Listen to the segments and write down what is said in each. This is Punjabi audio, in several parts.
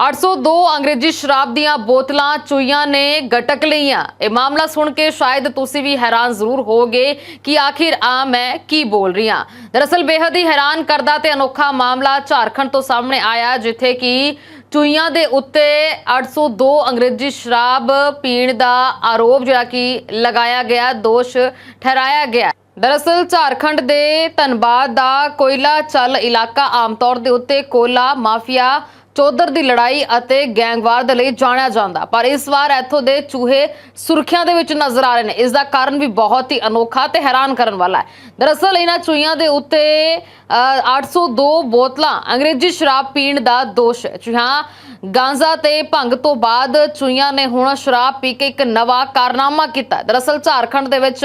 802 ਅੰਗਰੇਜ਼ੀ ਸ਼ਰਾਬ ਦੀਆਂ ਬੋਤਲਾਂ ਚੂਈਆਂ ਨੇ ਗਟਕ ਲਈਆਂ। ਇਹ ਮਾਮਲਾ ਸੁਣ ਕੇ ਸ਼ਾਇਦ ਤੁਸੀਂ ਵੀ ਹੈਰਾਨ ਜ਼ਰੂਰ ਹੋਵੋਗੇ ਕਿ ਆਖਿਰ ਆ ਮੈਂ ਕੀ ਬੋਲ ਰਹੀ ਹਾਂ। ਦਰਅਸਲ ਬੇਹੱਦ ਹੀ ਹੈਰਾਨ ਕਰਦਾ ਤੇ ਅਨੋਖਾ ਮਾਮਲਾ ਝਾਰਖੰਡ ਤੋਂ ਸਾਹਮਣੇ ਆਇਆ, ਜਿੱਥੇ ਕਿ ਚੂਈਆਂ ਦੇ ਉੱਤੇ 802 ਅੰਗਰੇਜ਼ੀ ਸ਼ਰਾਬ ਪੀਣ ਦਾ ਆਰੋਪ ਜਿਹੜਾ ਕਿ ਲਗਾਇਆ ਗਿਆ, ਦੋਸ਼ ਠਹਿਰਾਇਆ ਗਿਆ। ਦਰਅਸਲ ਝਾਰਖੰਡ ਦੇ ਧਨਬਾਦ ਦਾ ਕੋਇਲਾ ਚਲ ਇਲਾਕਾ ਆਮ ਤੌਰ ਦੇ ਉੱਤੇ ਕੋਲਾ ਮਾਫੀਆ ਚੌਧਰ ਦੀ ਲੜਾਈ ਅਤੇ ਗੈਂਗਵਾਰ ਦੇ ਲਈ ਜਾਣਿਆ ਜਾਂਦਾ। ਪਰ ਇਸ ਵਾਰ ਇੱਥੋਂ ਦੇ ਚੂਹੇ ਸੁਰਖੀਆਂ ਦੇ ਵਿੱਚ ਨਜ਼ਰ ਆ ਰਹੇ ਨੇ। ਇਸ ਦਾ ਕਾਰਨ ਵੀ ਬਹੁਤ ਹੀ ਅਨੋਖਾ ਤੇ ਹੈਰਾਨ ਕਰਨ ਵਾਲਾ ਹੈ। ਦਰਅਸਲ ਇਹਨਾਂ ਚੂਹੀਆਂ ਦੇ ਉੱਤੇ 802 ਬੋਤਲਾਂ ਅੰਗਰੇਜ਼ੀ ਸ਼ਰਾਬ ਪੀਣ ਦਾ ਦੋਸ਼ ਹੈ। ਚੂਹਾਂ ਗਾਂਜ਼ਾ ਤੇ ਭੰਗ ਤੋਂ ਬਾਅਦ ਚੂਹੀਆਂ ਨੇ ਹੁਣ ਸ਼ਰਾਬ ਪੀ ਕੇ ਇੱਕ ਨਵਾਂ ਕਾਰਨਾਮਾ ਕੀਤਾ ਦਰਅਸਲ ਝਾਰਖੰਡ ਦੇ ਵਿੱਚ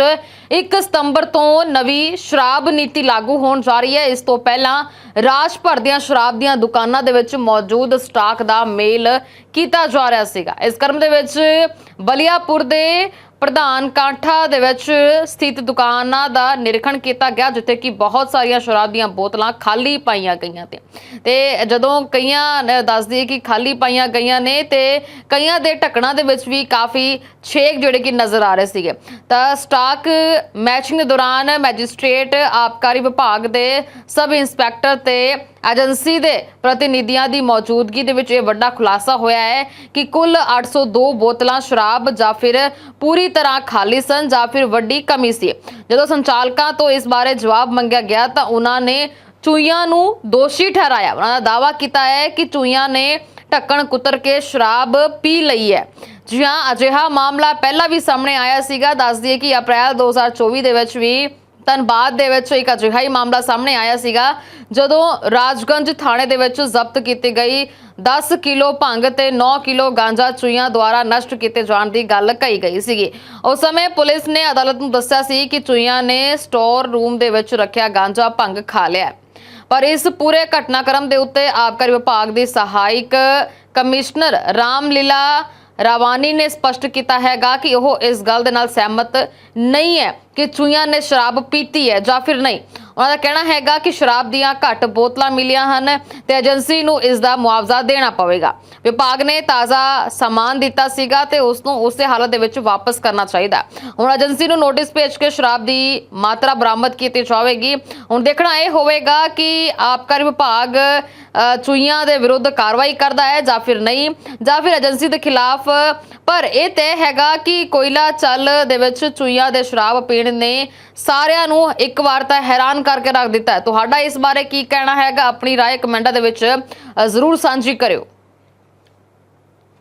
1 ਸਤੰਬਰ ਤੋਂ ਨਵੀਂ ਸ਼ਰਾਬ ਨੀਤੀ ਲਾਗੂ ਹੋਣ ਜਾ ਰਹੀ ਹੈ। ਇਸ ਤੋਂ ਪਹਿਲਾਂ ਰਾਜ ਭਰ ਦੀਆਂ ਸ਼ਰਾਬ ਦੀਆਂ ਦੁਕਾਨਾਂ ਦੇ ਵਿੱਚ ਮੌਜੂਦ ਸਟਾਕ ਦਾ ਮੇਲ ਕੀਤਾ ਜਾ ਰਿਹਾ ਸੀਗਾ। ਇਸ ਕਰਮ ਦੇ ਵਿੱਚ ਬਲੀਆਪੁਰ ਦੇ ਪ੍ਰਧਾਨ ਕਾਂਠਾ ਦੇ ਵਿੱਚ ਸਥਿਤ ਦੁਕਾਨਾਂ ਦਾ ਨਿਰੀਖਣ ਕੀਤਾ ਗਿਆ, ਜਿੱਥੇ ਕਿ ਬਹੁਤ ਸਾਰੀਆਂ ਸ਼ਰਾਬ ਦੀਆਂ ਬੋਤਲਾਂ ਖਾਲੀ ਪਾਈਆਂ ਗਈਆਂ ਤੇ ਤੇ ਜਦੋਂ ਕਈਆਂ ਦੱਸਦੀ ਹੈ ਕਿ ਖਾਲੀ ਪਾਈਆਂ ਗਈਆਂ ਨੇ, ਤੇ ਕਈਆਂ ਦੇ ਢੱਕਣਾਂ ਦੇ ਵਿੱਚ ਵੀ ਕਾਫੀ ਛੇਕ ਜਿਹੜੇ ਕਿ ਨਜ਼ਰ ਆ ਰਹੇ ਸੀਗੇ। ਤਾਂ ਸਟਾਕ ਮੈਚਿੰਗ ਦੇ ਦੌਰਾਨ ਮੈਜਿਸਟ੍ਰੇਟ ਆਬਕਾਰੀ ਵਿਭਾਗ ਦੇ ਸਬ ਇੰਸਪੈਕਟਰ ਤੇ ਏਜੰਸੀ ਦੇ ਪ੍ਰਤੀਨਿਧੀਆਂ ਦੀ ਮੌਜੂਦਗੀ ਦੇ ਵਿੱਚ ਇਹ ਵੱਡਾ ਖੁਲਾਸਾ ਹੋਇਆ ਹੈ ਕਿ ਕੁੱਲ 802 ਬੋਤਲਾਂ ਸ਼ਰਾਬ ਜਾਂ ਫਿਰ ਪੂਰੀ ਤਰ੍ਹਾਂ ਖਾਲੀ ਸਨ ਜਾਂ ਫਿਰ ਵੱਡੀ ਕਮੀ ਸੀ। ਜਦੋਂ ਸੰਚਾਲਕਾਂ ਤੋਂ ਇਸ ਬਾਰੇ ਜਵਾਬ ਮੰਗਿਆ ਗਿਆ ਤਾਂ ਉਹਨਾਂ ਨੇ ਚੂਈਆਂ ਨੂੰ ਦੋਸ਼ੀ ਠਹਿਰਾਇਆ। ਉਹਨਾਂ ਦਾ ਦਾਅਵਾ ਕੀਤਾ ਹੈ ਕਿ ਚੂਈਆਂ ਨੇ ਢੱਕਣ ਕੁਤਰ ਕੇ ਸ਼ਰਾਬ ਪੀ ਲਈ ਹੈ। ਜੀ ਹਾਂ ਅਜਿਹਾ ਮਾਮਲਾ ਪਹਿਲਾਂ ਵੀ ਸਾਹਮਣੇ ਆਇਆ ਸੀਗਾ। ਦੱਸ ਦਈਏ ਕਿ ਅਪ੍ਰੈਲ 2024 ਦੇ ਵਿੱਚ ਵੀ ਧਨਬਾਦ ਦੇ ਵਿੱਚ ਇੱਕ ਅਜਿਹਾ ਹੀ ਮਾਮਲਾ ਸਾਹਮਣੇ ਆਇਆ ਸੀਗਾ। ਜਦੋਂ ਰਾਜਗੰਜ ਥਾਣੇ ਦੇ ਵਿੱਚ ਜ਼ਬਤ ਕੀਤੀ ਗਈ 10 ਕਿਲੋ ਭੰਗ ਤੇ 9 ਕਿਲੋ ਗਾਂਜਾ ਚੂਈਆਂ ਦੁਆਰਾ ਨਸ਼ਟ ਕੀਤੇ ਜਾਣ ਦੀ ਗੱਲ ਕਹੀ ਗਈ ਸੀਗੀ। ਉਸ ਸਮੇਂ ਪੁਲਿਸ ਨੇ ਅਦਾਲਤ ਨੂੰ ਦੱਸਿਆ ਸੀ ਕਿ ਚੂਈਆਂ ਨੇ ਸਟੋਰ ਰੂਮ ਦੇ ਵਿੱਚ ਰੱਖਿਆ ਗਾਂਜਾ ਭੰਗ ਖਾ ਲਿਆ। ਪਰ ਇਸ ਪੂਰੇ ਘਟਨਾਕ੍ਰਮ ਦੇ ਉੱਤੇ ਆਬਕਾਰੀ ਵਿਭਾਗ ਦੀ ਸਹਾਇਕ ਕਮਿਸ਼ਨਰ ਰਾਮਲੀਲਾ ਰਾਵਾਨੀ ਨੇ ਸਪਸ਼ਟ ਕੀਤਾ ਹੈਗਾ ਕਿ ਉਹ ਇਸ ਗੱਲ ਦੇ ਨਾਲ ਸਹਿਮਤ ਨਹੀਂ ਹੈ ਕਿ ਚੂਈਆਂ ਨੇ ਸ਼ਰਾਬ ਪੀਤੀ ਹੈ ਜਾਂ ਫਿਰ ਨਹੀਂ। ਉਹਨਾਂ ਦਾ ਕਹਿਣਾ ਹੈਗਾ ਕਿ ਸ਼ਰਾਬ ਦੀਆਂ ਘੱਟ ਬੋਤਲਾਂ ਮਿਲੀਆਂ ਹਨ ਤੇ ਏਜੰਸੀ ਨੂੰ ਇਸ ਦਾ ਮੁਆਵਜ਼ਾ ਦੇਣਾ ਪਵੇਗਾ। ਵਿਭਾਗ ਨੇ ਤਾਜ਼ਾ ਸਮਾਨ ਦਿੱਤਾ ਸੀਗਾ ਤੇ ਉਸ ਨੂੰ ਉਸੇ ਹਾਲਤ ਦੇ ਵਿੱਚ ਵਾਪਸ ਕਰਨਾ ਚਾਹੀਦਾ ਹੁਣ ਏਜੰਸੀ ਨੂੰ ਨੋਟਿਸ ਭੇਜ ਕੇ ਸ਼ਰਾਬ ਦੀ ਮਾਤਰਾ ਬਰਾਮਦ ਕੀਤੀ ਜਾਵੇਗੀ। ਹੁਣ ਦੇਖਣਾ ਇਹ ਹੋਵੇਗਾ ਕਿ ਆਬਕਾਰੀ ਵਿਭਾਗ ਅ, ਚੂਈਆਂ ਦੇ ਵਿਰੁੱਧ ਕਾਰਵਾਈ ਕਰਦਾ ਹੈ ਜਾਂ ਫਿਰ ਨਹੀਂ ਜਾਂ ਫਿਰ ਏਜੰਸੀ ਦੇ ਖਿਲਾਫ। ਪਰ ਇਹ ਤੈਅ ਹੈਗਾ ਕਿ ਕੋਇਲਾ ਚੱਲ ਦੇ ਵਿੱਚ ਚੂਈਆਂ ਦੇ ਸ਼ਰਾਬ ਪੀਣ ਨੇ ਸਾਰਿਆਂ ਨੂੰ ਇੱਕ ਵਾਰ ਤਾਂ ਹੈਰਾਨ ਕਰਕੇ ਰੱਖ ਦਿੱਤਾ ਹੈ ਤੁਹਾਡਾ ਇਸ ਬਾਰੇ ਕੀ ਕਹਿਣਾ ਹੈਗਾ ਆਪਣੀ رائے ਕਮੈਂਟਾਂ ਦੇ ਵਿੱਚ ਅ, ਜ਼ਰੂਰ ਸਾਂਝੀ ਕਰਿਓ